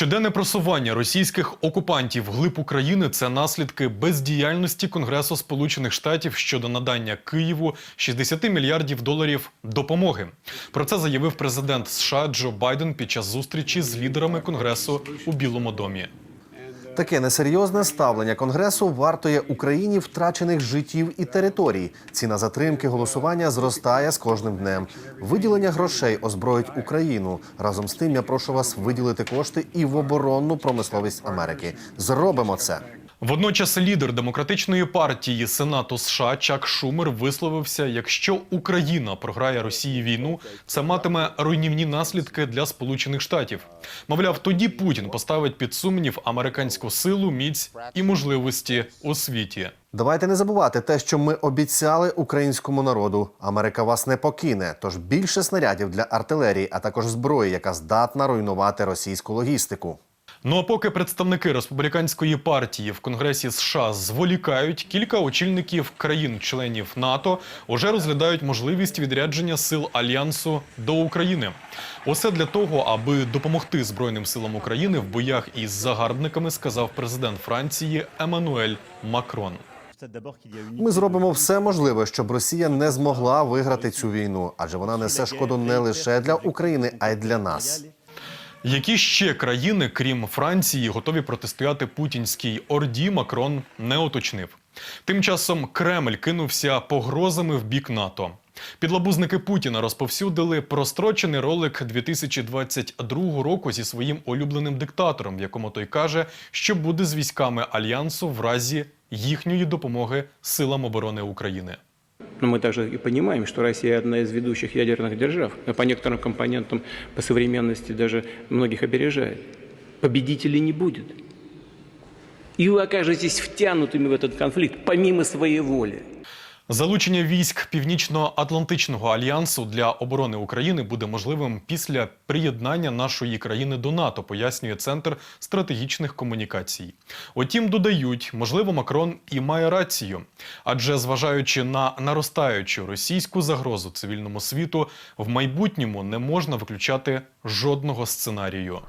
Щоденне просування російських окупантів глиб України це наслідки бездіяльності Конгресу Сполучених Штатів щодо надання Києву 60 мільярдів доларів допомоги. Про це заявив президент США Джо Байден під час зустрічі з лідерами Конгресу у Білому домі. Таке несерйозне ставлення конгресу вартує Україні втрачених життів і територій. Ціна затримки голосування зростає з кожним днем. Виділення грошей озброїть Україну. Разом з тим я прошу вас виділити кошти і в оборонну промисловість Америки. Зробимо це. Водночас лідер демократичної партії Сенату США Чак Шумер висловився: якщо Україна програє Росії війну, це матиме руйнівні наслідки для Сполучених Штатів. Мовляв, тоді Путін поставить під сумнів американську силу, міць і можливості у світі. Давайте не забувати те, що ми обіцяли українському народу. Америка вас не покине. Тож більше снарядів для артилерії, а також зброї, яка здатна руйнувати російську логістику. Ну а поки представники республіканської партії в Конгресі США зволікають, кілька очільників країн-членів НАТО уже розглядають можливість відрядження сил альянсу до України. Усе для того, аби допомогти Збройним силам України в боях із загарбниками, сказав президент Франції Еммануель Макрон. Ми зробимо все можливе, щоб Росія не змогла виграти цю війну, адже вона несе шкоду не лише для України, а й для нас. Які ще країни, крім Франції, готові протистояти путінській орді, Макрон не уточнив. Тим часом Кремль кинувся погрозами в бік НАТО. Підлабузники Путіна розповсюдили прострочений ролик 2022 року зі своїм улюбленим диктатором, в якому той каже, що буде з військами альянсу в разі їхньої допомоги силам оборони України. Но мы также и понимаем, что Россия одна из ведущих ядерных держав, а по некоторым компонентам по современности даже многих опережает. Победителей не будет. И вы окажетесь втянутыми в этот конфликт помимо своей воли. Залучення військ Північно-Атлантичного альянсу для оборони України буде можливим після приєднання нашої країни до НАТО, пояснює Центр стратегічних комунікацій. Утім, додають, можливо, Макрон і має рацію, адже зважаючи на наростаючу російську загрозу цивільному світу, в майбутньому не можна виключати жодного сценарію.